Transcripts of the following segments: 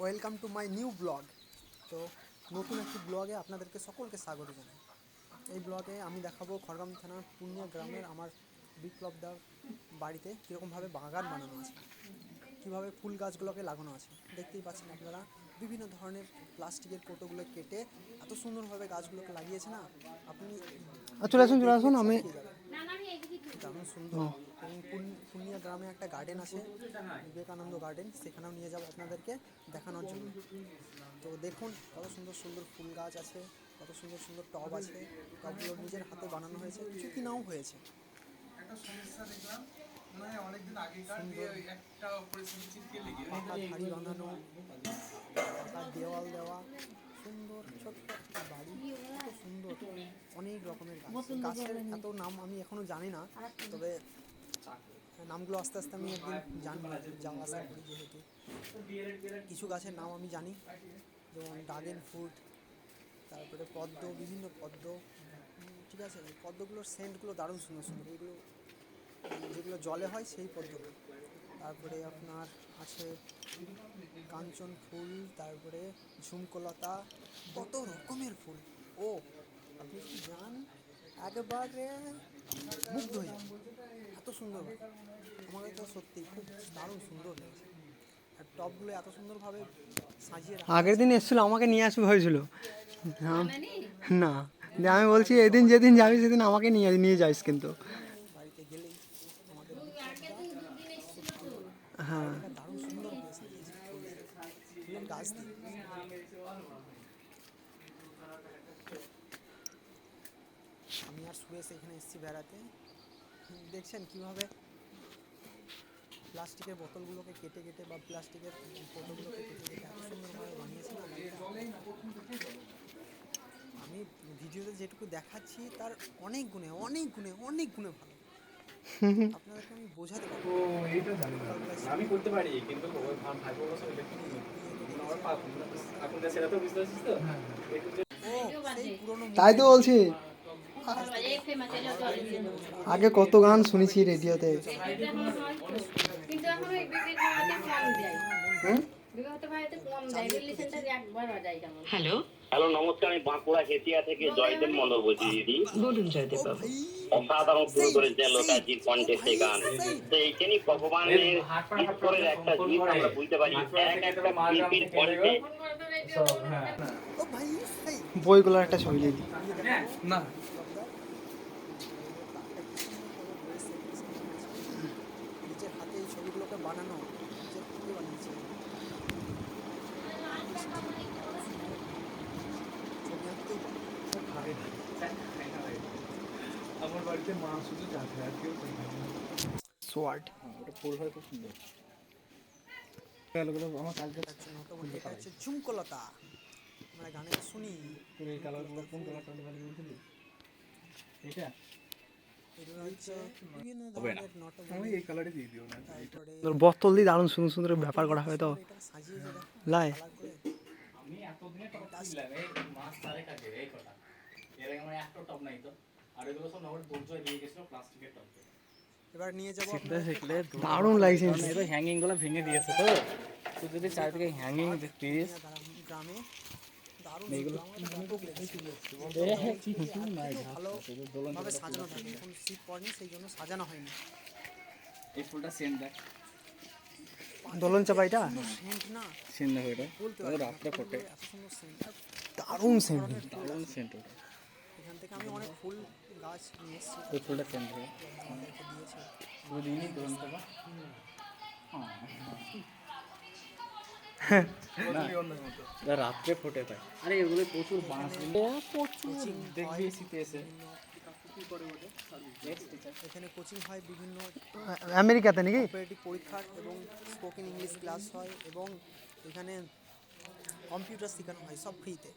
Welcome to my new blog. তো নতুন একটি ব্লগে আপনাদেরকে সকলকে স্বাগত জানাই। এই ব্লগে আমি দেখাবো খড়গাম থানার পূর্ণিয়া গ্রামের আমার বিপ্লবদার বাড়িতে কীরকমভাবে বাগান বানানো আছে কীভাবে ফুল গাছগুলোকে লাগানো আছে। দেখতেই পাচ্ছেন আপনারা বিভিন্ন ধরনের প্লাস্টিকের কোটোগুলো কেটে এত সুন্দরভাবে গাছগুলোকে লাগিয়েছে না আপনি চলে আসুন চলে আসুন আমি। দারুণ সুন্দর এবং পূর্ণিয়া গ্রামে একটা গার্ডেন আছে বিবেকানন্দ গার্ডেন সেখানেও নিয়ে যাব আপনাদেরকে দেখানোর জন্য। তো দেখুন কত সুন্দর সুন্দর ফুল গাছ আছে কত সুন্দর সুন্দর টব আছে টবগুলো নিজের হাতে বানানো হয়েছে কিছু কিনাও হয়েছে। একটা সমস্যা দেখলাম মনে অনেকদিন আগেকার একটা পরিস্থিতি ছিটকে লেগে পাকা ভারী বানানো দেওয়াল দেওয়া সুন্দর ছোট্ট একটা বাড়ি কত সুন্দর অনেক রকমের গাছ। গাছের এত নাম আমি এখনও জানি না তবে নামগুলো আস্তে আস্তে আমি একদিন জানব আসা করি যেহেতু। কিছু গাছের নাম আমি জানি, যেমন ড্রাগন ফ্রুট, তারপরে পদ্ম, বিভিন্ন পদ্ম। ঠিক আছে পদ্মগুলোর সেন্টগুলো দারুণ সুন্দর সুন্দর। এগুলো, যেগুলো জলে হয় সেই পদ্মগুলো। তারপরে আপনার আছে কাঞ্চন ফুল, তারপরে ঝুমকলতা, কত রকমের ফুল। ও, আপনি যদি যান একেবারে মুগ্ধ হয়ে এত সুন্দর আমাকে তো সত্যি খুব দারুণ সুন্দর লেগেছে। আর টপগুলো এত সুন্দরভাবে সাজিয়ে আগের দিন এসেছিল আমাকে নিয়ে আসবে হয়েছিল না। দিয়ে আমি বলছি এদিন যেদিন যাবি সেদিন আমাকে নিয়ে নিয়ে যাইস কিন্তু। হ্যাঁ। দারুণ সুন্দর গাছ দিয়ে। আমি আর সুরেশ এখানে এসেছি বেড়াতে। দেখছেন কীভাবে প্লাস্টিকের বোতলগুলোকে কেটে কেটে বা প্লাস্টিকের বোতলগুলোকে কেটে কেটে এত সুন্দরভাবে বানিয়েছে না বাড়িটা। আমি ভিডিওতে যেটুকু দেখাচ্ছি তার অনেক গুণে অনেক গুণে অনেক গুণে ভালো। আপনাদেরকে আমি বোঝাতে পারব। আমি করতে পারি কিন্তু তাই তো বলছি। আগে কত গান শুনেছি রেডিওতে। দেয় দেয় যেমন হ্যালো। হ্যালো নমস্কার আমি বাঁকুড়া হেতিয়া থেকে জয়দেব মন্ডল বলছি দিদি। বলুন জয়দেব বাবু। অসাধারণ শুরু করেছে লতাজির কণ্ঠে সেই গান তো এইখানেই ভগবানের ঈশ্বরের একটা জিনিস আমরা বুঝতে পারি এক একটা শিল্পীর কণ্ঠে হ্যাঁ ও ভাই সেই। বইগুলোর একটা ছবি দিই না নিজের হাতে এই ছবিগুলোকে বানানো নিজের বানিয়েছে। আমার বাড়িতে মা শুধু চাকরি আর কেউ সোয়ার্ড। ওটা ফুল হয় খুব সুন্দর। আমার কালকে এটা হচ্ছে ঝুমকলতা আমরা গানে শুনি। এই কালার কোন কালারটা ভালো এটা আমি এই দিয়ে দিও না। তারপরে বোতল দিয়ে দারুণ সুন্দর সুন্দর ব্যাপার করা হবে তো। লাই। কালার করে আমি এতদিনে টপ কিনলাম এই মাস চারেক আগে এই কটা এর আগে আমার একটা টপ নাই তো আর এগুলো সব নগর দুর্জয় দিয়ে গেছিল প্লাস্টিকের টপ এবার নিয়ে যাব দারুণ লাগছে তো হ্যাঙ্গিংগুলো ভেঙে দিয়েছে তো। তুই যদি চারিদিকে হ্যাঙ্গিং দেখতিস গ্রামে ভালোভাবে সাজানো থাকে এখন শীত পড়েনি সেই জন্য সাজানো হয়নি। এই ফুলটা সেন্ট দেখ। দোলন চাপা এটা? সেন্ট না। সেন্ট দেখ এটা। ওই রাত্রে ফোটে। এত সুন্দর সেন্ট দারুণ সেন্ট দারুণ সেন্ট ওটা। এখান থেকে আমি অনেক ফুল গাছ নিয়ে এসেছি। ওই ফুলটা সেন্ট দিয়েছে। তুই দিনই দোলন চাপা? না রাত্রে ফোটে তাই আরে এগুলো প্রচুর বাঁশ। প্রচুর দেখবি শীতে এসে। এখানে কোচিং হয় বিভিন্ন আমেরিকাতে নাকি? অপারেটিভ পরীক্ষার এবং স্পোকেন ইংলিশ ক্লাস হয় এবং এখানে কম্পিউটার শেখানো হয় সব ফ্রিতে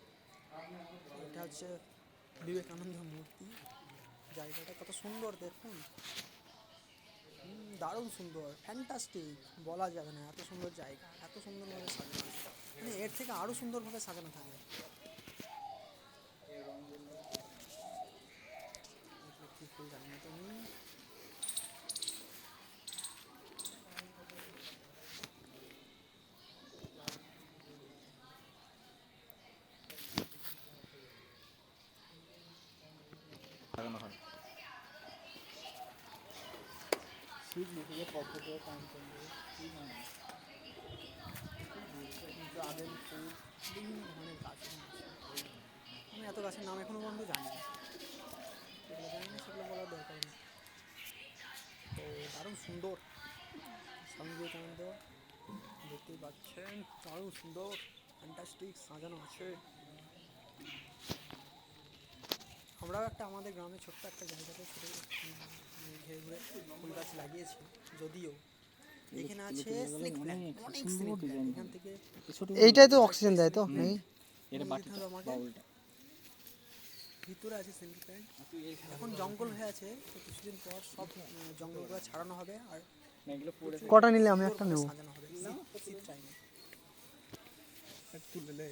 এটা হচ্ছে বিবেকানন্দ মূর্তি। জায়গাটা কত সুন্দর দেখুন। দারুণ সুন্দর ফ্যান্টাস্টিক বলা যাবে না, এত সুন্দর জায়গা, এত সুন্দরভাবে সাজানো মানে এর থেকে আরও সুন্দরভাবে সাজানো থাকে। সাজানো হয়। ড্রাগন ফ্রুট বিভিন্ন ধরনের গাছ। আমি এত গাছের নাম এখনও পর্যন্ত জানি না। যেগুলো জানি না, সেগুলো বলার দরকার নেই। তো দারুণ সুন্দর। স্বামী বিবেকানন্দ দেখতেই পাচ্ছেন, দারুণ সুন্দর ফ্যান্টাস্টিক সাজানো আছে। আমরাও একটা আমাদের গ্রামে ছোট্ট একটা জায়গাতে ছোটো ঘিরে ঘুরে ফুল গাছ লাগিয়েছি যদিও। এখানে আছে স্নেক প্ল্যান্ট অনেক স্নেক প্ল্যান্ট এখান থেকে এইটাই তো অক্সিজেন দেয় তো এটা ভিতরে আছে স্নেক প্ল্যান্ট এখন জঙ্গল হয়ে আছে তো কিছুদিন পর সব জঙ্গলগুলো ছাড়ানো হবে আর কটা নিলে আমি একটা নেব? তুলে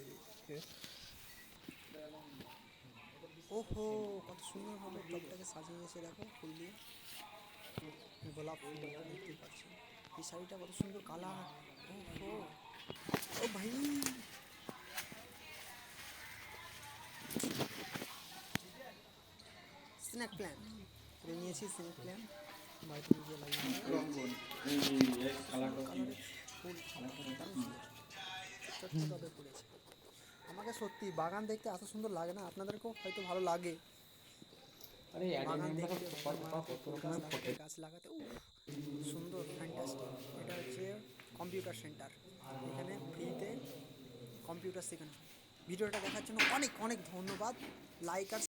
ওহো কত সুন্দরভাবে টপটাকে সাজিয়েছে দেখো ফুল দিয়ে। গোলাপ ফুল দেখতেই পাচ্ছি। এই শাড়িটা কত সুন্দর কালার। ওহো ও ভাই। Snake plant. করে নিয়েছি স্ন্যাক প্ল্যান। বাড়িতে গিয়ে লাগিয়ে ফুল। ছোট্ট ফুলেছে। আমাকে সত্যি বাগান দেখতে এত সুন্দর লাগে না আপনাদেরকেও হয়তো ভালো লাগে। বাগান দেখতে গাছ লাগাতে উফ, সুন্দর ফ্যান্টাস্টিক এটা হচ্ছে কম্পিউটার সেন্টার এখানে ফ্রিতে কম্পিউটার শেখানো। ভিডিওটা দেখার জন্য অনেক অনেক ধন্যবাদ। লাইক আর